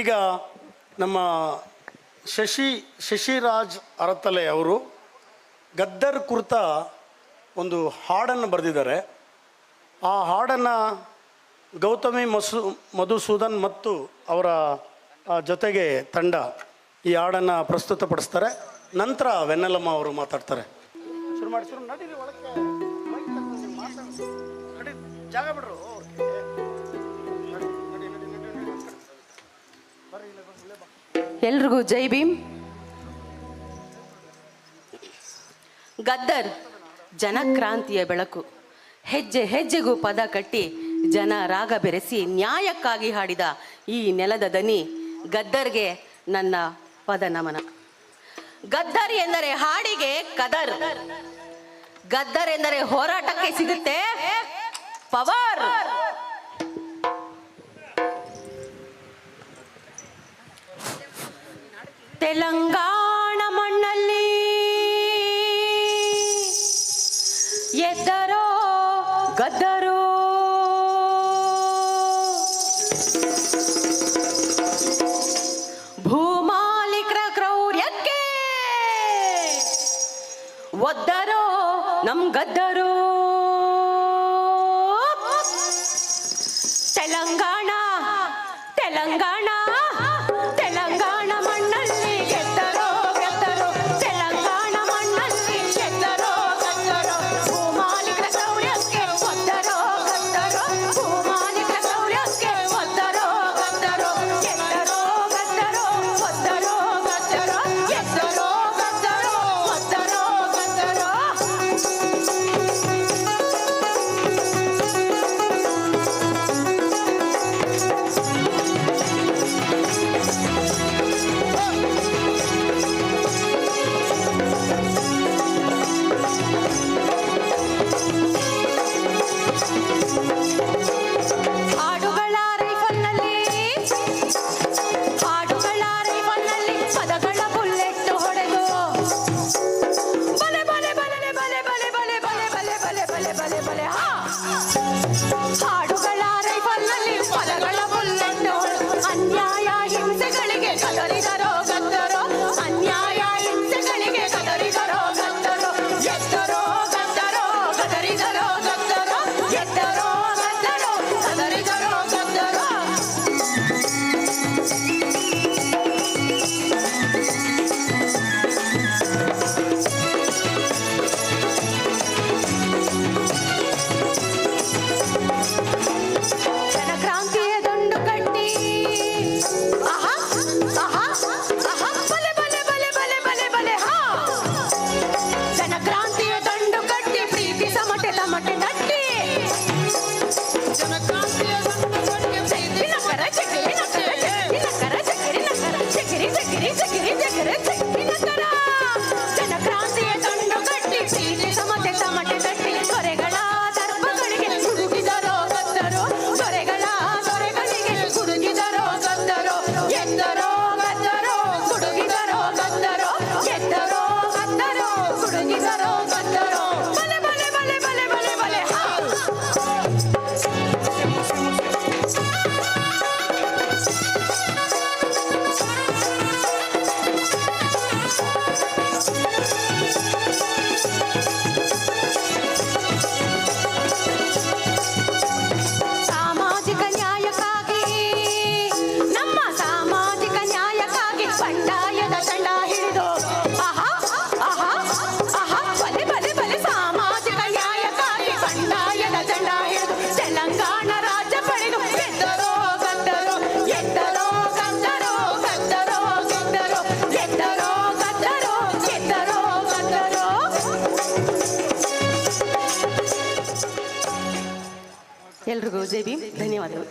ಈಗ ನಮ್ಮ ಶಶಿ, ಶಶಿರಾಜ್ ಅರತಲೆ ಅವರು ಗದ್ದರ್ ಕುರ್ತಾ ಒಂದು ಹಾಡನ್ನು ಬರೆದಿದ್ದಾರೆ. ಆ ಹಾಡನ್ನು ಗೌತಮಿ ಮಸು, ಮಧುಸೂದನ್ ಮತ್ತು ಅವರ ಜೊತೆಗೆ ತಂಡ ಈ ಹಾಡನ್ನು ಪ್ರಸ್ತುತಪಡಿಸ್ತಾರೆ. ನಂತರ ವೆನ್ನಲಮ್ಮ ಅವರು ಮಾತಾಡ್ತಾರೆ. ಶುರು ಮಾಡಿ, ಶುರು ನಡೀರಿ ಒಳಗೆ ಜಾಗ ಬಿಡ್ರು. ಎಲ್ರಿಗೂ ಜೈ ಭೀಮ್. ಗದ್ದರ್ ಜನಕ್ರಾಂತಿಯ ಬೆಳಕು. ಹೆಜ್ಜೆ ಹೆಜ್ಜೆಗೂ ಪದ ಕಟ್ಟಿ ಜನ ರಾಗ ಬೆರೆಸಿ ನ್ಯಾಯಕ್ಕಾಗಿ ಹಾಡಿದ ಈ ನೆಲದ ದನಿ ಗದ್ದರ್ಗೆ ನನ್ನ ಪದ ನಮನ ಗದ್ದರ್ ಎಂದರೆ ಹಾಡಿಗೆ ಕದರ್. ಗದ್ದರ್ ಎಂದರೆ ಹೋರಾಟಕ್ಕೆ ಸಿಗುತ್ತೆ ಪವರ್. ತೆಲಂಗಾಣ ಮಣ್ಣಲ್ಲಿ ಎದ್ದರೋ ಗದ್ದರೋ. ಭೂಮಾಲಿಕರ ಕ್ರೌರ್ಯಕ್ಕೆ ಒದ್ದರೋ ನಮ್ ಗದ್ದರೋ. ছাড় ಎಲ್ಲರಿಗೂ ಜೈ ಭೀಮ್ ಧನ್ಯವಾದಗಳು